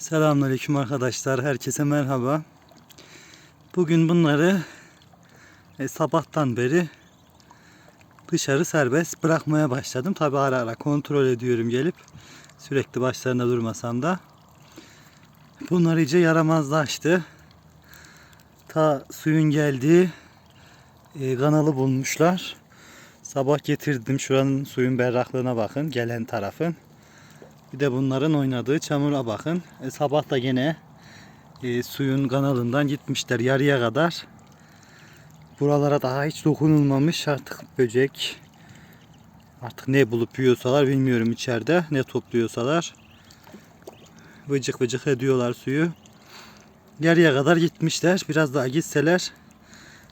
Selamünaleyküm arkadaşlar. Herkese merhaba. Bugün bunları e, sabahtan beri dışarı serbest bırakmaya başladım. Tabi ara ara kontrol ediyorum gelip. Sürekli başlarında durmasam da. Bunlar iyice yaramazlaştı. Ta suyun geldiği e, kanalı bulmuşlar. Sabah getirdim. Şuranın suyun berraklığına bakın. Gelen tarafın. Bir de bunların oynadığı çamura bakın. E, sabah da gene e, suyun kanalından gitmişler yarıya kadar. Buralara daha hiç dokunulmamış artık böcek. Artık ne bulup yiyorsalar bilmiyorum içeride. Ne topluyorsalar. Vıcık vıcık ediyorlar suyu. Yarıya kadar gitmişler. Biraz daha gitseler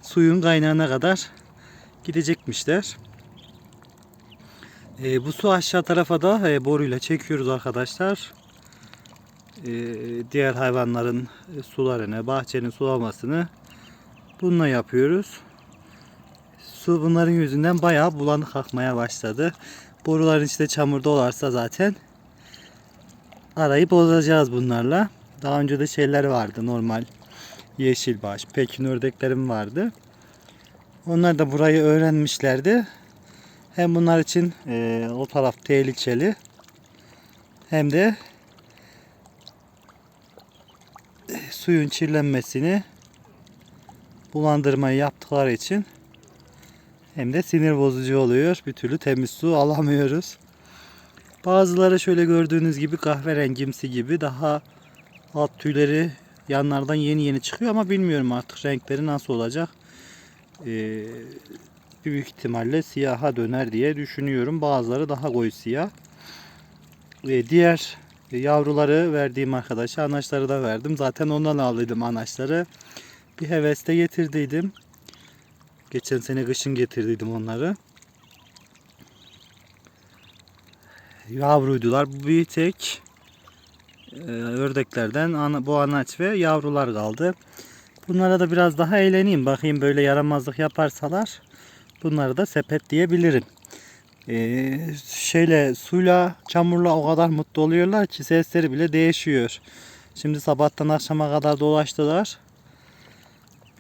suyun kaynağına kadar gidecekmişler. E, bu su aşağı tarafa da e, boruyla çekiyoruz arkadaşlar. E, diğer hayvanların e, sularını, bahçenin sulamasını bununla yapıyoruz. Su bunların yüzünden bayağı bulanık akmaya başladı. Boruların içinde çamur dolarsa zaten arayı bozacağız bunlarla. Daha önce de şeyler vardı normal yeşilbaş, pekin ördeklerim vardı. Onlar da burayı öğrenmişlerdi. Hem bunlar için e, o taraf tehlikeli hem de e, suyun kirlenmesini bulandırmayı yaptıkları için hem de sinir bozucu oluyor. Bir türlü temiz su alamıyoruz. Bazıları şöyle gördüğünüz gibi kahverengimsi gibi daha alt tüyleri yanlardan yeni yeni çıkıyor ama bilmiyorum artık renkleri nasıl olacak. Ee, büyük ihtimalle siyaha döner diye düşünüyorum. Bazıları daha koyu siyah. Ee, diğer yavruları verdiğim arkadaşa anaçları da verdim. Zaten ondan aldıydım anaçları. Bir heveste getirdiydim. Geçen sene kışın getirdiydim onları. Yavruydular. Bu bir tek e, ördeklerden bu anaç ve yavrular kaldı. Bunlara da biraz daha eğleneyim. Bakayım böyle yaramazlık yaparsalar bunları da sepet diyebilirim. Ee, şeyle suyla çamurla o kadar mutlu oluyorlar ki sesleri bile değişiyor. Şimdi sabahtan akşama kadar dolaştılar.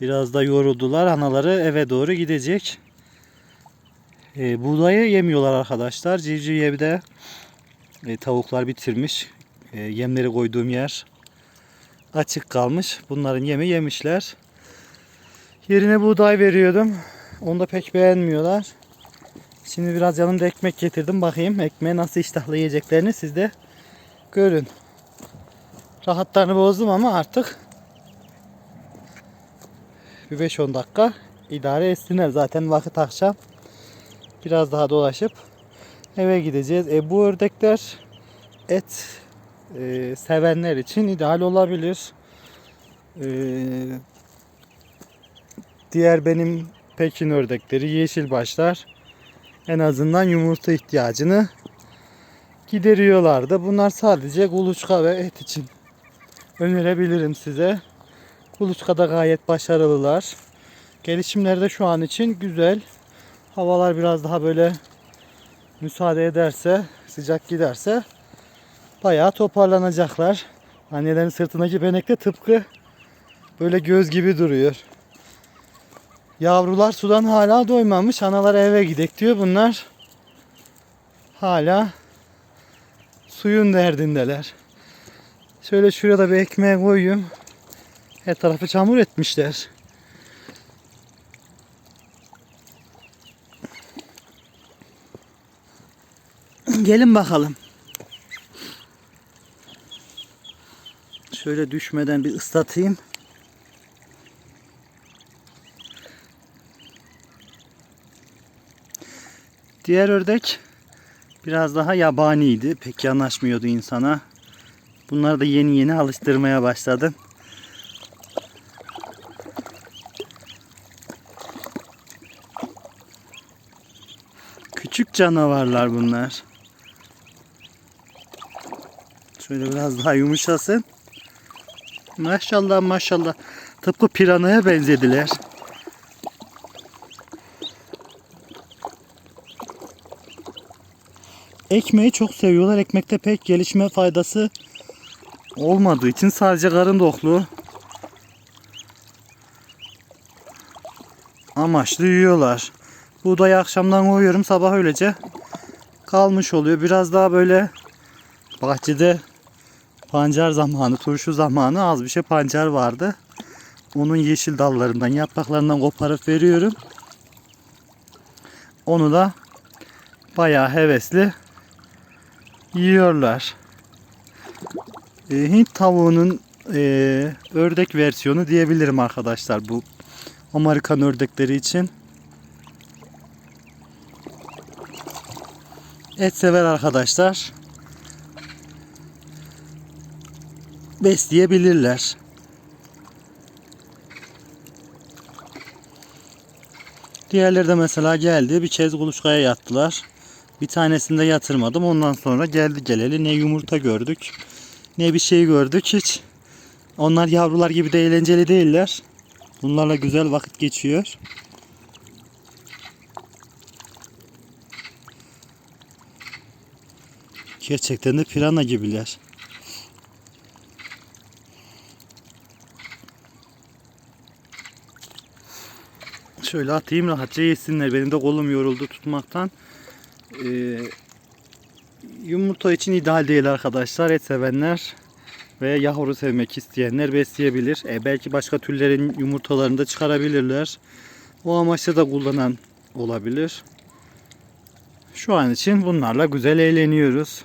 Biraz da yoruldular. Anaları eve doğru gidecek. Ee, buğdayı yemiyorlar arkadaşlar. Civciv yemde e, tavuklar bitirmiş. E, yemleri koyduğum yer açık kalmış. Bunların yemi yemişler. Yerine buğday veriyordum. Onu da pek beğenmiyorlar. Şimdi biraz yanımda ekmek getirdim. Bakayım ekmeği nasıl iştahla yiyeceklerini siz de görün. Rahatlarını bozdum ama artık bir 5-10 dakika idare etsinler. Zaten vakit akşam. Biraz daha dolaşıp eve gideceğiz. E, bu ördekler et e, sevenler için ideal olabilir. E, diğer benim Pekin ördekleri, yeşil başlar en azından yumurta ihtiyacını gideriyorlardı. Bunlar sadece kuluçka ve et için önerebilirim size. Kuluçkada gayet başarılılar. Gelişimleri de şu an için güzel. Havalar biraz daha böyle müsaade ederse, sıcak giderse bayağı toparlanacaklar. Annelerin sırtındaki benek de tıpkı böyle göz gibi duruyor. Yavrular sudan hala doymamış. Analar eve gidek diyor. Bunlar hala suyun derdindeler. Şöyle şurada bir ekmeğe koyayım. Her tarafı çamur etmişler. Gelin bakalım. Şöyle düşmeden bir ıslatayım. Diğer ördek biraz daha yabaniydi. Pek yanaşmıyordu insana. Bunları da yeni yeni alıştırmaya başladım. Küçük canavarlar bunlar. Şöyle biraz daha yumuşasın. Maşallah maşallah. Tıpkı piranaya benzediler. Ekmeği çok seviyorlar. Ekmekte pek gelişme faydası olmadığı için sadece karın doklu amaçlı yiyorlar. Buğdayı akşamdan koyuyorum sabah öylece kalmış oluyor. Biraz daha böyle bahçede pancar zamanı, turşu zamanı az bir şey pancar vardı. Onun yeşil dallarından, yapraklarından koparıp veriyorum. Onu da bayağı hevesli yiyorlar. E, Hint tavuğunun e, ördek versiyonu diyebilirim arkadaşlar bu Amerikan ördekleri için. Et sever arkadaşlar besleyebilirler. Diğerleri de mesela geldi bir kez kuluçkaya yattılar. Bir tanesini de yatırmadım. Ondan sonra geldi geleli ne yumurta gördük ne bir şey gördük hiç. Onlar yavrular gibi de eğlenceli değiller. Bunlarla güzel vakit geçiyor. Gerçekten de pirana gibiler. Şöyle atayım rahatça yesinler. Benim de kolum yoruldu tutmaktan. Ee, yumurta için ideal değil arkadaşlar. Et sevenler ve yavru sevmek isteyenler besleyebilir. E, belki başka türlerin yumurtalarını da çıkarabilirler. O amaçla da kullanan olabilir. Şu an için bunlarla güzel eğleniyoruz.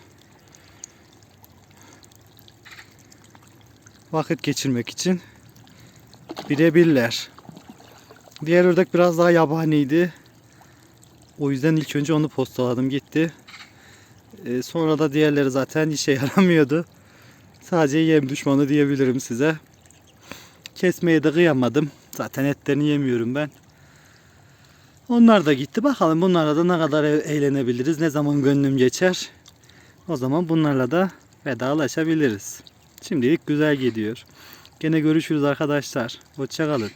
Vakit geçirmek için birebirler. Diğer ördek biraz daha yabaniydi. O yüzden ilk önce onu postaladım gitti. Ee, sonra da diğerleri zaten işe yaramıyordu. Sadece yem düşmanı diyebilirim size. Kesmeye de kıyamadım. Zaten etlerini yemiyorum ben. Onlar da gitti. Bakalım bunlarla da ne kadar e- eğlenebiliriz. Ne zaman gönlüm geçer. O zaman bunlarla da vedalaşabiliriz. Şimdilik güzel gidiyor. Gene görüşürüz arkadaşlar. Hoşçakalın.